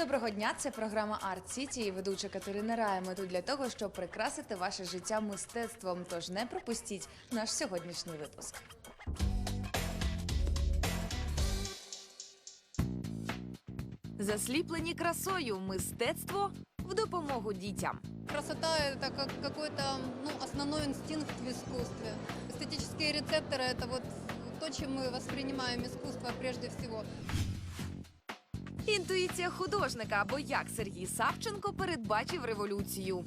Доброго дня, це програма Арт Сіті і ведуча Катерина Рая. Ми тут для того, щоб прикрасити ваше життя мистецтвом. Тож не пропустіть наш сьогоднішній випуск. Засліплені красою мистецтво в допомогу дітям. Красота – это как какой-то ну, основной инстинкт в искусстве. Эстетические рецепторы – это вот то, чем мы воспринимаем искусство прежде всего. Інтуїція художника або як Сергій Савченко передбачив революцію.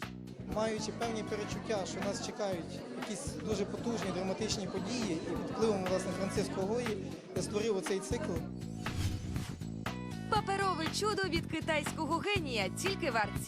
маючи певні перечуття, що нас чекають якісь дуже потужні драматичні події, і під впливом власне Франциско Гої я створив оцей цикл. Паперове чудо від китайського генія тільки в Арт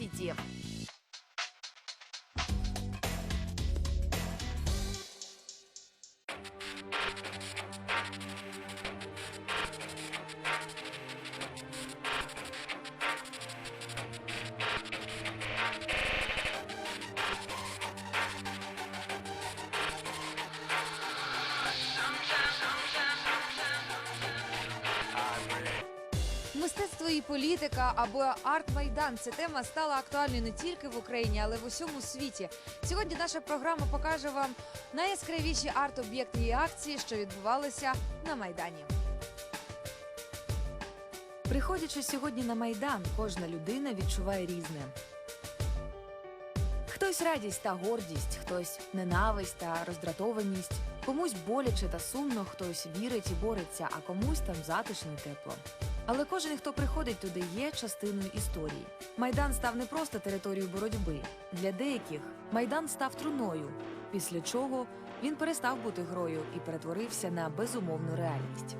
Мистецтво і політика або арт-майдан. Ця тема стала актуальною не тільки в Україні, але й в усьому світі. Сьогодні наша програма покаже вам найяскравіші арт-об'єкти і акції, що відбувалися на майдані. Приходячи сьогодні на майдан, кожна людина відчуває різне. Хтось радість та гордість, хтось ненависть та роздратованість, комусь боляче та сумно, хтось вірить і бореться, а комусь там затишно і тепло. Але кожен, хто приходить туди, є частиною історії. Майдан став не просто територією боротьби. Для деяких майдан став труною, після чого він перестав бути грою і перетворився на безумовну реальність.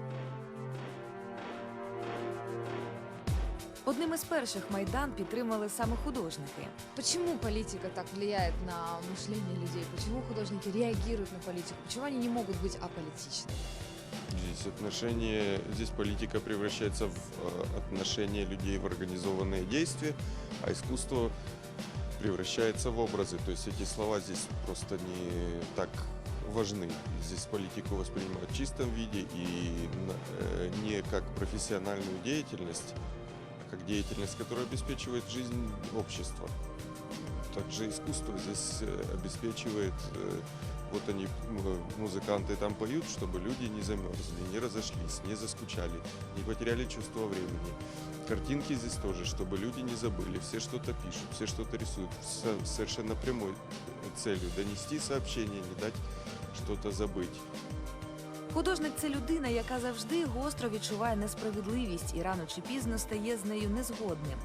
Одним із перших майдан підтримали саме художники. Почему политика так влияет на мышление людей? Почему художники реагируют на политику? Почему они не могут быть аполитичны? Здесь отношение, здесь политика превращается в э, отношение людей в организованные действия, а искусство превращается в образы. То есть эти слова здесь просто не так важны. Здесь политику воспринимают в чистом виде и э, не как профессиональную деятельность, а как деятельность, которая обеспечивает жизнь общества. Также искусство здесь э, обеспечивает вот они, м, музыканты там поют, чтобы люди не замерзли, не разошлись, не заскучали, не потеряли чувство времени. Картинки здесь тоже, чтобы люди не забыли, все что-то пишут, все что-то рисуют с совершенно прямой целью донести сообщение, не дать что-то забыть. Художник це людина, яка завжди гостро відчуває несправедливість і рано чи пізно стає з нею незгодним.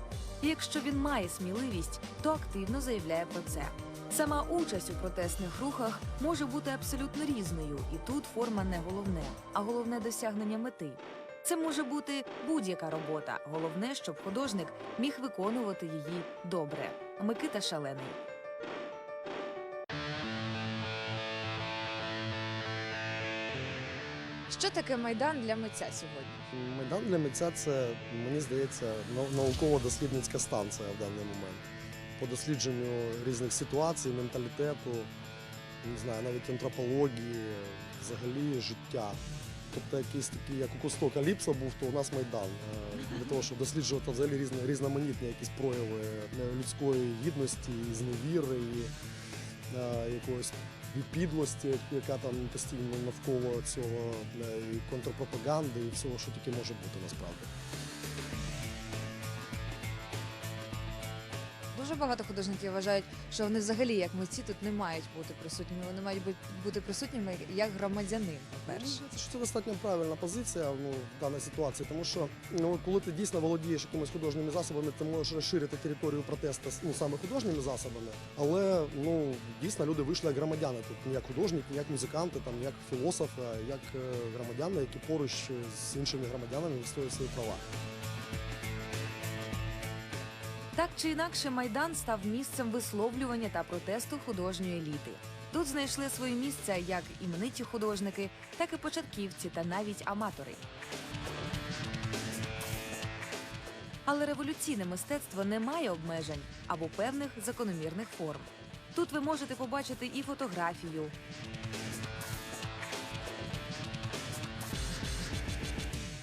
І якщо він має сміливість, то активно заявляє про це. Сама участь у протестних рухах може бути абсолютно різною, і тут форма не головне, а головне досягнення мети. Це може бути будь-яка робота. Головне, щоб художник міг виконувати її добре. Микита Шалений. Що таке майдан для митця сьогодні? Майдан для митця це, мені здається, нау- науково-дослідницька станція в даний момент. По дослідженню різних ситуацій, менталітету, не знаю, навіть антропології, взагалі життя. Тобто якийсь такий, як у Кусто Каліпсо був, то у нас Майдан. Е, Для того, щоб досліджувати взагалі різні, різноманітні якісь прояви е, людської гідності, і зневіри, і е, якоїсь підлості, яка там постійно навколо цього і контрпропаганди, і всього, що тільки може бути насправді. Дуже багато художників вважають, що вони взагалі як митці тут не мають бути присутніми. Вони мають бути- присутніми як громадянин, по-перше. Ну, Це, достатньо правильна позиція ну, в даній ситуації, тому що ну, коли ти дійсно володієш якимись художніми засобами, ти можеш розширити територію протесту ну, саме художніми засобами, але ну, дійсно люди вийшли як громадяни тут, не як художники, не як музиканти, там, як філософи, як е, громадяни, які поруч з іншими громадянами відстоюють свої права. Так чи інакше, майдан став місцем висловлювання та протесту художньої еліти. Тут знайшли своє місце як імениті художники, так і початківці та навіть аматори. Але революційне мистецтво не має обмежень або певних закономірних форм. Тут ви можете побачити і фотографію,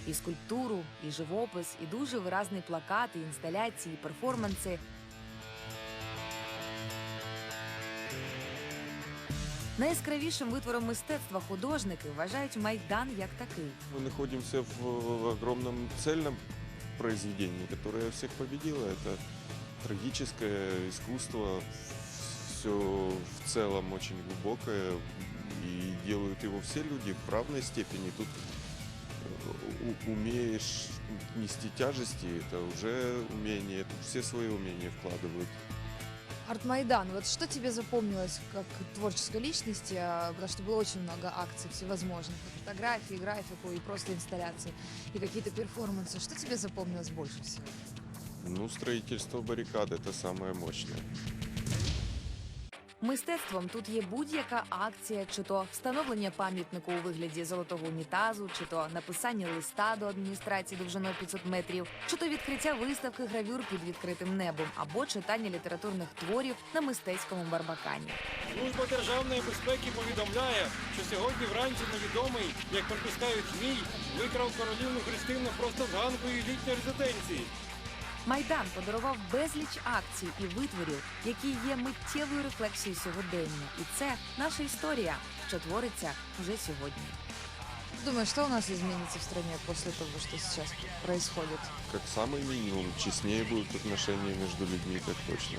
І скульптуру, і живопис, і дуже виразний плакат, і інсталяції, і перформанси. Найяскравішим витвором мистецтва художники вважають майдан як такий. Мы находимся в, в огромном цельном произведении, которое всех победило. Это трагическое искусство, все в целом очень глубокое, и делают его все люди в равной степени. Тут э, у- умеешь нести тяжести, это уже умение, тут все свои умения вкладывают. Артмайдан, вот что тебе запомнилось как творческой личности, а, потому что было очень много акций всевозможных, и фотографии, и графику, и просто инсталляции, и какие-то перформансы. Что тебе запомнилось больше всего? Ну, строительство баррикад это самое мощное. Мистецтвом тут є будь-яка акція, чи то встановлення пам'ятнику у вигляді золотого унітазу, чи то написання листа до адміністрації довжиною 500 метрів, чи то відкриття виставки гравюр під відкритим небом, або читання літературних творів на мистецькому барбакані. Служба державної безпеки повідомляє, що сьогодні вранці невідомий, як припускають змій, викрав королівну Христину просто з ганку її літньої резиденції. Майдан подарував безліч акцій і витворів, які є миттєвою рефлексією сьогодення. І це наша історія, що твориться вже сьогодні. Думаю, что у нас изменится в стране после того, что сейчас происходит? Как самый минимум, честнее будут отношения между людьми, так точно.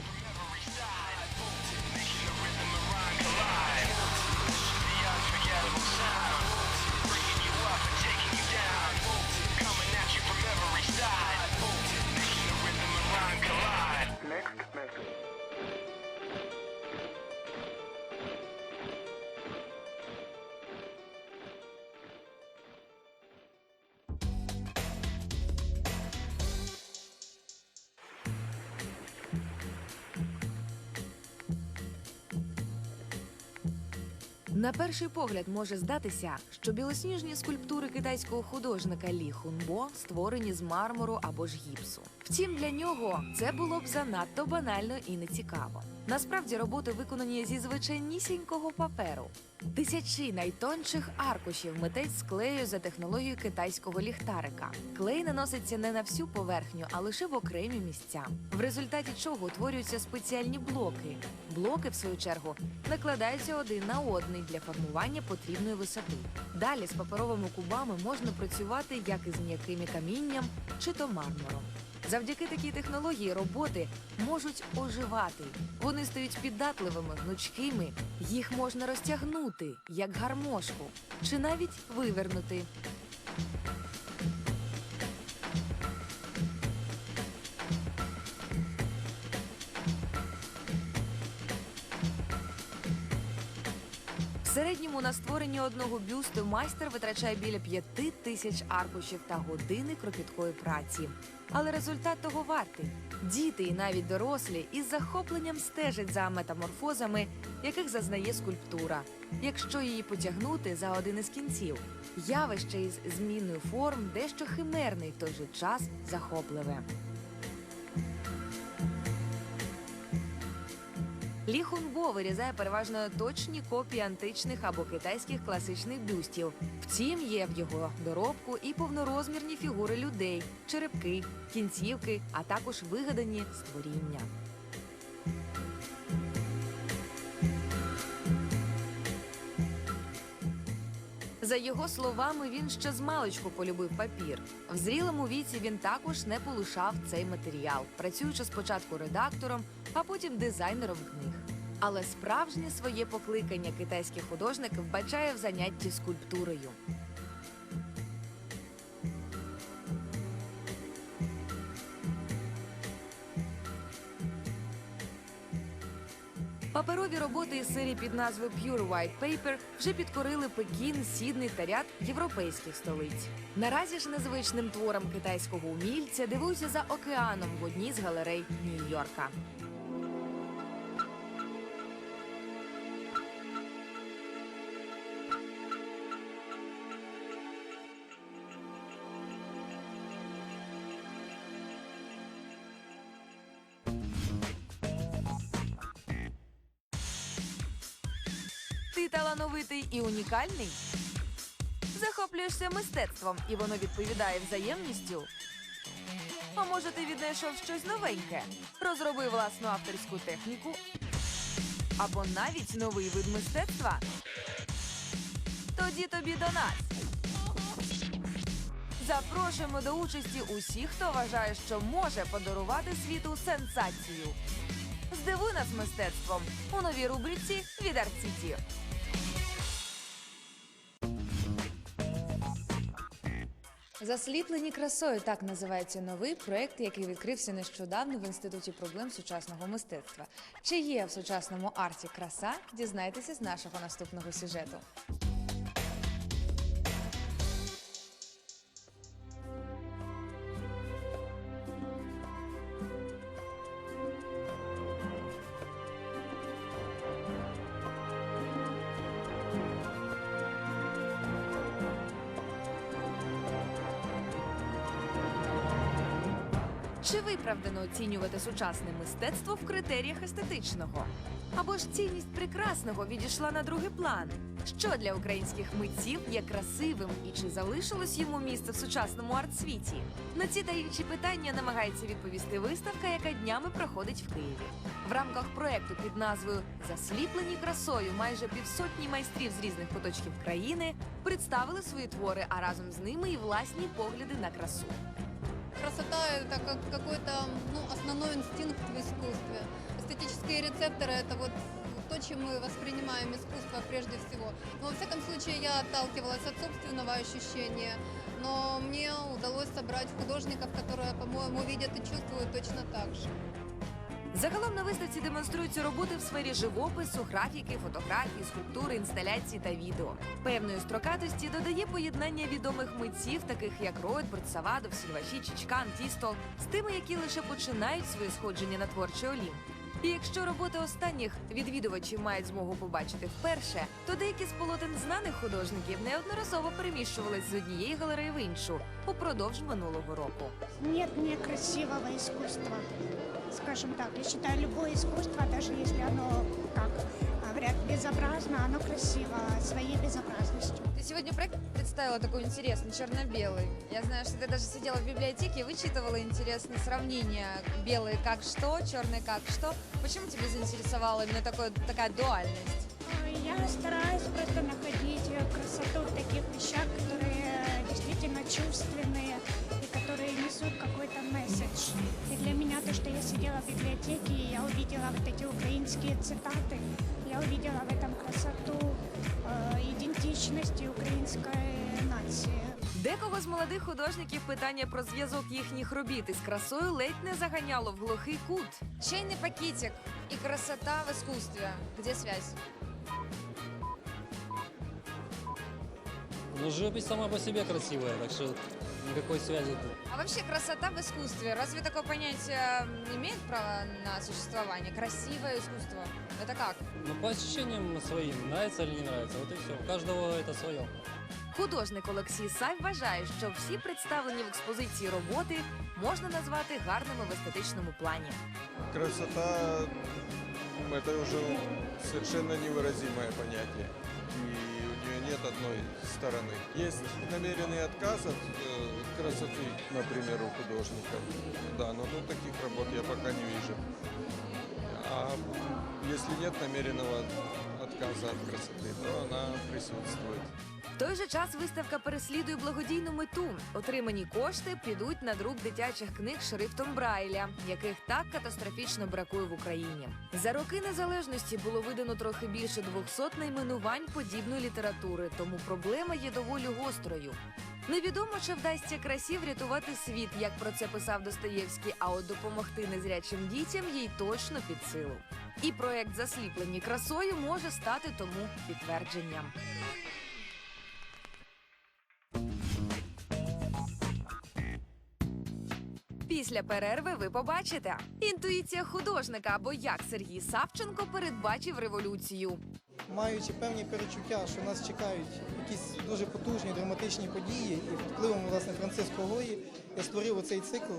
На перший погляд може здатися, що білосніжні скульптури китайського художника Лі Хунбо створені з мармуру або ж гіпсу. Втім, для нього це було б занадто банально і нецікаво. Насправді роботи виконані зі звичайнісінького паперу. Тисячі найтонших аркушів митець склеює за технологією китайського ліхтарика. Клей наноситься не на всю поверхню, а лише в окремі місця. В результаті чого утворюються спеціальні блоки. Блоки, в свою чергу, накладаються один на одний для формування потрібної висоти. Далі з паперовими кубами можна працювати як із м'яким камінням чи то мармуром. Завдяки такій технології роботи можуть оживати. Вони стають піддатливими, гнучкими. Їх можна розтягнути, як гармошку, чи навіть вивернути. Середньому на створення одного бюсту майстер витрачає біля п'яти тисяч аркушів та години кропіткої праці. Але результат того вартий. Діти і навіть дорослі із захопленням стежать за метаморфозами, яких зазнає скульптура, якщо її потягнути за один із кінців. Явище із зміною форм дещо химерне і в той же час захопливе. Лі Хунбо вирізає переважно точні копії античних або китайських класичних бюстів. Втім, є в його доробку і повнорозмірні фігури людей, черепки, кінцівки, а також вигадані створіння. За його словами, він ще з маличку полюбив папір. В зрілому віці він також не полишав цей матеріал, працюючи спочатку редактором, а потім дизайнером книг. Але справжнє своє покликання китайський художник вбачає в занятті скульптурою. Паперові роботи із серії під назвою Pure White Paper вже підкорили Пекін, Сідний та ряд європейських столиць. Наразі ж незвичним творам китайського умільця дивуються за океаном в одній з галерей Нью-Йорка. Талановитий і унікальний? Захоплюєшся мистецтвом, і воно відповідає взаємністю. А може, ти віднайшов щось новеньке, розробив власну авторську техніку або навіть новий вид мистецтва? Тоді тобі до нас. Запрошуємо до участі усіх, хто вважає, що може подарувати світу сенсацію. Здивуй нас мистецтвом у новій рубриці від Арт-Сіті. Засліплені красою так називається новий проект, який відкрився нещодавно в інституті проблем сучасного мистецтва. Чи є в сучасному арті краса? Дізнайтеся з нашого наступного сюжету. Чи виправдано оцінювати сучасне мистецтво в критеріях естетичного? Або ж цінність прекрасного відійшла на другий план? Що для українських митців є красивим і чи залишилось йому місце в сучасному арт-світі? На ці та інші питання намагається відповісти виставка, яка днями проходить в Києві. В рамках проекту під назвою Засліплені красою майже півсотні майстрів з різних куточків країни представили свої твори, а разом з ними і власні погляди на красу. Красота – это как какой-то ну, основной инстинкт в искусстве. Эстетические рецепторы – это вот то, чем мы воспринимаем искусство прежде всего. Но, во всяком случае, я отталкивалась от собственного ощущения, но мне удалось собрать художников, которые, по-моему, видят и чувствуют точно так же. Загалом на виставці демонструються роботи в сфері живопису, графіки, фотографії, скульптури, інсталяції та відео. Певної строкатості додає поєднання відомих митців, таких як Ройдберт, Савадов, Сільваші, Чичкан, Тістол, з тими, які лише починають своє сходження на творчий олімп. І якщо роботи останніх відвідувачі мають змогу побачити вперше, то деякі з полотен знаних художників неодноразово переміщувались з однієї галереї в іншу упродовж минулого року. Нет некрасивого искусства. Скажем так, я считаю, любое искусство, даже если оно, как говорят, безобразно, оно красиво своей безобразностью. Ты сегодня проект представила такой интересный, черно-белый. Я знаю, что ты даже сидела в библиотеке и вычитывала интересные сравнения. Белый как что, черный как что. Почему тебя заинтересовала именно такой, такая дуальность? Ой, Я стараюсь просто находить э, красоту в таких вещах, которые действительно чувственные несут какой-то месседж. И для меня то, что я сидела в библиотеке, и я увидела вот эти украинские цитаты, я увидела в этом красоту э, идентичности украинской нации. Декого з молодих художників питання про зв'язок їхніх робіт із красою ледь не заганяло в глухий кут. Чайный пакетик и красота в искусстве. Где связь? Ну, живопись сама по себе красивая, так что никакой связи тут. А вообще красота в искусстве, разве такое понятие имеет право на существование? Красивое искусство. Это как? Ну, по ощущениям своим, нравится или не нравится, вот и все. У каждого это свое. Художник Олексій Сай вважає, що всі представлені в експозиції роботи можна назвати гарними в естетичному плані. Красота м, это уже совершенно невыразимое понятие. И у нее нет одной стороны. Есть намеренный отказ от э, красоты, например, у художников. Да, но ну, таких работ я пока не вижу. А если нет намеренного отказа от красоты, то она присутствует. В той же час виставка переслідує благодійну мету. Отримані кошти підуть на друк дитячих книг шрифтом Брайля, яких так катастрофічно бракує в Україні. За роки незалежності було видано трохи більше 200 найменувань подібної літератури, тому проблема є доволі гострою. Невідомо, чи вдасться красі врятувати світ, як про це писав Достоєвський, а от допомогти незрячим дітям їй точно під силу. І проект засліплені красою може стати тому підтвердженням. Після перерви ви побачите інтуїція художника або як Сергій Савченко передбачив революцію. Маючи певні перечуття, що нас чекають якісь дуже потужні драматичні події, і впливом власне Франциско Гої я створив оцей цикл.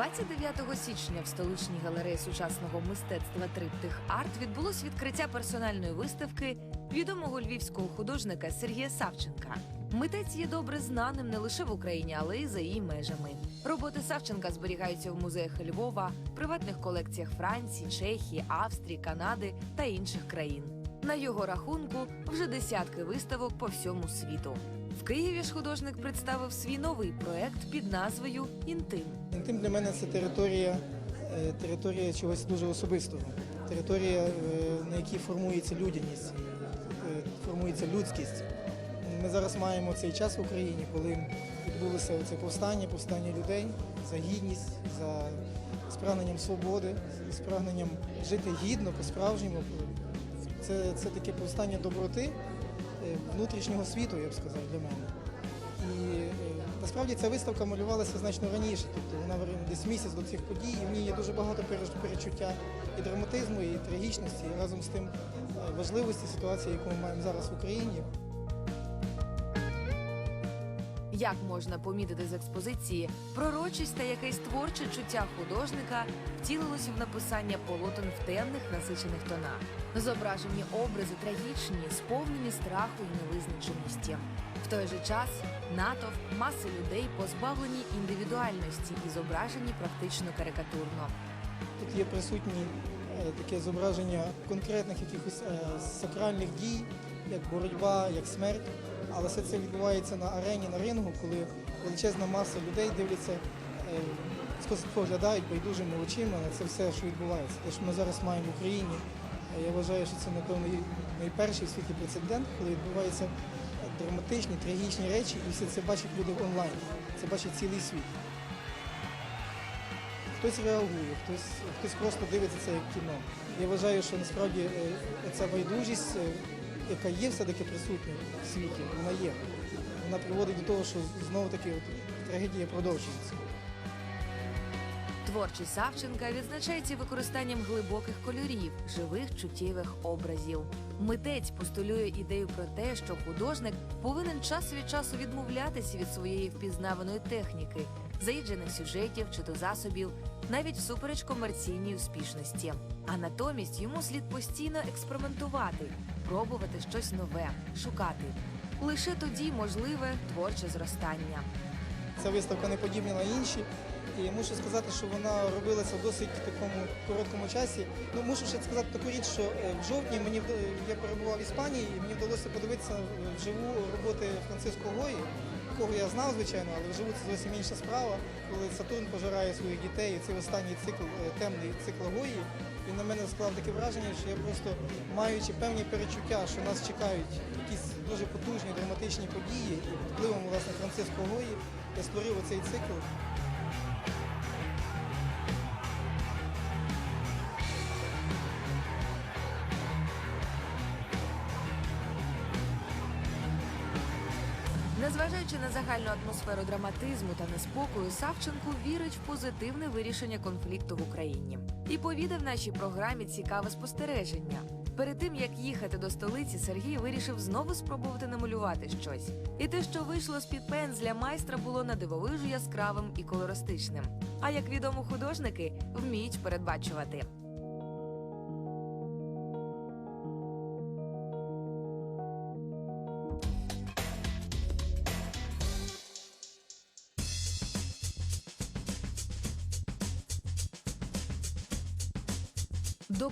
29 січня в столичній галереї сучасного мистецтва Триптих Арт відбулось відкриття персональної виставки відомого львівського художника Сергія Савченка. Митець є добре знаним не лише в Україні, але й за її межами. Роботи Савченка зберігаються в музеях Львова, приватних колекціях Франції, Чехії, Австрії, Канади та інших країн. На його рахунку вже десятки виставок по всьому світу. В Києві ж художник представив свій новий проект під назвою Інтим. Інтим для мене це територія, е, територія чогось дуже особистого, територія, е, на якій формується людяність, е, формується людськість. Ми зараз маємо цей час в Україні, коли відбулося це повстання, повстання людей за гідність, за з прагненням свободи, з жити гідно, по-справжньому. Це, це таке повстання доброти внутрішнього світу, я б сказав, для мене. І е, насправді ця виставка малювалася значно раніше, тобто вона десь місяць до цих подій, і в ній є дуже багато перечуття і драматизму, і трагічності, і разом з тим е, важливості ситуації, яку ми маємо зараз в Україні. Як можна помітити з експозиції, пророчість та якесь творче чуття художника втілилося в написання полотен в темних насичених тонах. Зображені образи трагічні, сповнені страху і невизначеності. В той же час натовп, маси людей позбавлені індивідуальності і зображені практично карикатурно. Тут є присутні е, таке зображення конкретних якихось е, сакральних дій, як боротьба, як смерть. Але все це відбувається на арені, на рингу, коли величезна маса людей дивляться, е, споглядають байдужими очима на це все, що відбувається. Те, що ми зараз маємо в Україні, е, я вважаю, що це напевно найперший в світі прецедент, коли відбуваються драматичні, трагічні речі, і все це бачать люди онлайн. Це бачить цілий світ. Хтось реагує, хтось, хтось просто дивиться це як кіно. Я вважаю, що насправді е, ця байдужість, яка є все-таки присутня в світі, вона є. Вона приводить до того, що знову таки трагедія продовжується. Творчість Савченка відзначається використанням глибоких кольорів, живих чуттєвих образів. Митець постулює ідею про те, що художник повинен час від часу відмовлятися від своєї впізнаваної техніки, заїджених сюжетів чи то засобів, навіть всупереч комерційній успішності. А натомість йому слід постійно експериментувати, пробувати щось нове, шукати. Лише тоді можливе творче зростання. Ця виставка не подібна на інші. І мушу сказати, що вона робилася в досить такому короткому часі. Ну, мушу ще сказати таку річ, що е, в жовтні мені я перебував в Іспанії, і мені вдалося подивитися вживу роботи Франциско Гої, якого я знав, звичайно, але вживу це зовсім інша справа. Коли Сатурн пожирає своїх дітей, і цей останній цикл, е, темний цикл Гої, він на мене склав таке враження, що я просто маючи певні перечуття, що нас чекають якісь дуже потужні драматичні події, і впливом власне Франциско Гої я створив оцей цикл. Загальну атмосферу драматизму та неспокою, Савченко вірить в позитивне вирішення конфлікту в Україні і повідав нашій програмі цікаве спостереження. Перед тим як їхати до столиці, Сергій вирішив знову спробувати намалювати щось. І те, що вийшло з під пензля майстра, було надивовижу яскравим і колористичним. А як відомо, художники вміють передбачувати.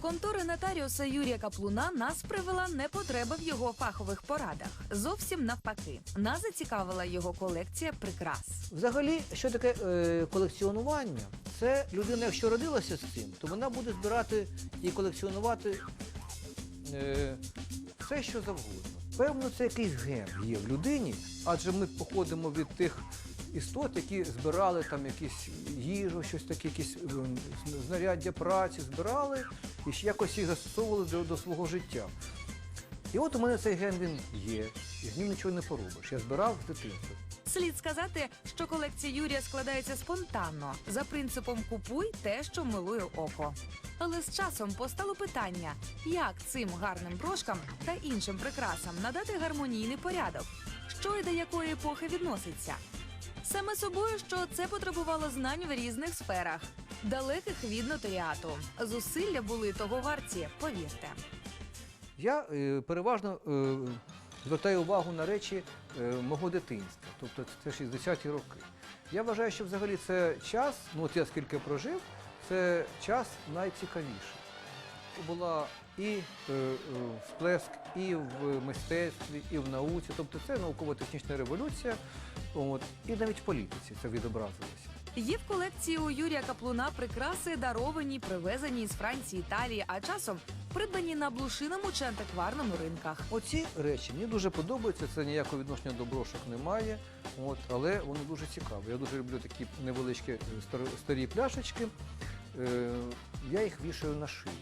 Контори нотаріуса Юрія Каплуна нас привела не потреба в його фахових порадах. Зовсім навпаки, нас зацікавила його колекція прикрас. Взагалі, що таке е, колекціонування? Це людина, якщо родилася з цим, то вона буде збирати і колекціонувати е, все, що завгодно. Певно, це якийсь ген є в людині, адже ми походимо від тих істот, які збирали там якісь їжу, щось таке, якісь е, знаряддя праці, збирали і ще якось їх застосовували до, до свого життя. І от у мене цей ген він є, і з ним нічого не поробиш. Я збирав з дитинства. Слід сказати, що колекція Юрія складається спонтанно за принципом купуй те, що милує око. Але з часом постало питання, як цим гарним брошкам та іншим прикрасам надати гармонійний порядок, що і до якої епохи відноситься. Саме собою, що це потребувало знань в різних сферах, далеких від нотаріату. Зусилля були того варті, повірте. Я е, переважно е, звертаю увагу на речі е, мого дитинства, тобто це 60-ті роки. Я вважаю, що взагалі це час, ну от я скільки прожив, це час найцікавіший. Була і е, е, всплеск і в мистецтві, і в науці, тобто це науково-технічна революція, от, і навіть в політиці це відобразилося. Є в колекції у Юрія Каплуна прикраси, даровані, привезені із Франції, Італії, а часом придбані на блушиному чи антикварному ринках. Оці речі мені дуже подобаються, це ніякого відношення до брошок немає, от, але воно дуже цікаве. Я дуже люблю такі невеличкі е, старі пляшечки. Е, я їх вішаю на шию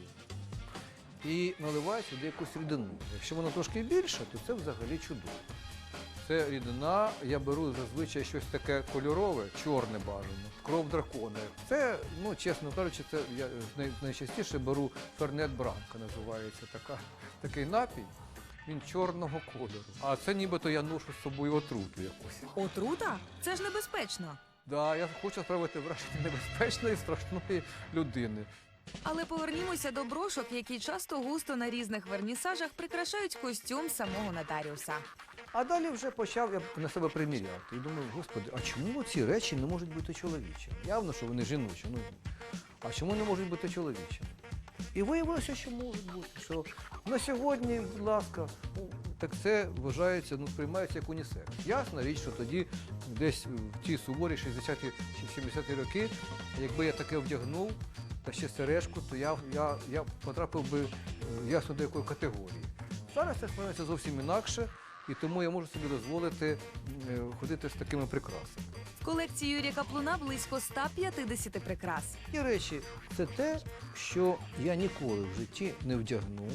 і наливаю сюди якусь рідину. Якщо вона трошки більша, то це взагалі чудово. Це рідина, я беру зазвичай щось таке кольорове, чорне бажано, кров дракона. Це, ну чесно кажучи, це я найчастіше беру фернет бранка, називається така, такий напій. Він чорного кольору. А це нібито я ношу з собою отруту якусь. Отрута? Це ж небезпечно. Да, я хочу справити враження небезпечної, страшної людини. Але повернімося до брошок, які часто густо на різних вернісажах прикрашають костюм самого нотаріуса. А далі вже почав я на себе приміряти. І думаю, господи, а чому ці речі не можуть бути чоловічими? Явно, що вони жіночі. Ну, а чому не можуть бути чоловічими? І виявилося, що можуть бути. Що на сьогодні, будь ласка, ну, так це вважається, ну, сприймається як унісекс. Ясна річ, що тоді, десь в ті суворі 60-ті чи 70-ті роки, якби я таке вдягнув, та ще сережку, то я, я, я потрапив би е, ясно до якої категорії. Зараз це сприймається зовсім інакше, і тому я можу собі дозволити е, ходити з такими прикрасами. В колекції Юрія Каплуна близько 150 прикрас. Ті речі це те, що я ніколи в житті не вдягну.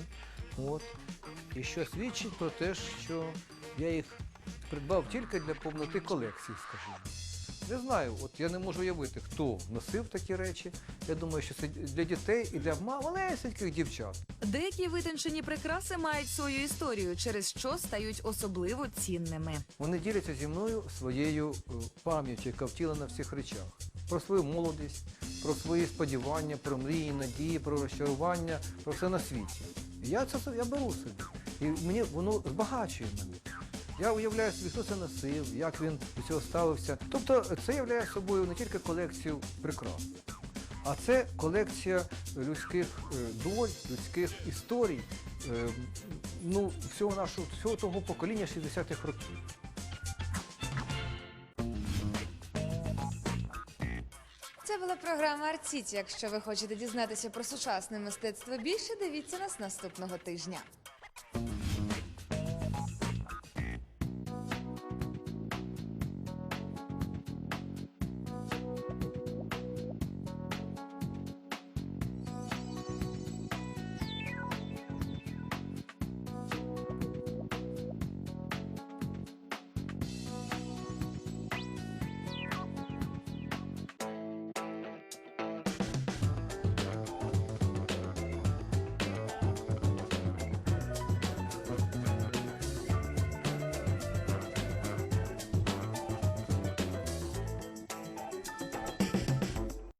От, і що свідчить про те, що я їх придбав тільки для повноти колекції, скажімо. Не знаю, от я не можу уявити, хто носив такі речі. Я думаю, що це для дітей і для малесеньких дівчат. Деякі витончені прикраси мають свою історію, через що стають особливо цінними. Вони діляться зі мною своєю е, пам'яттю, яка втілена в цих речах. Про свою молодість, про свої сподівання, про мрії, надії, про розчарування, про все на світі. Я це я беру собі. І мені воно збагачує мене. Я уявляю собі, хто це носив, як він до цього ставився. Тобто це являє собою не тільки колекцію прикрас, а це колекція людських е, доль, людських історій, е, ну, всього нашого, всього того покоління 60-х років. Це була програма Арціті. Якщо ви хочете дізнатися про сучасне мистецтво більше, дивіться нас наступного тижня.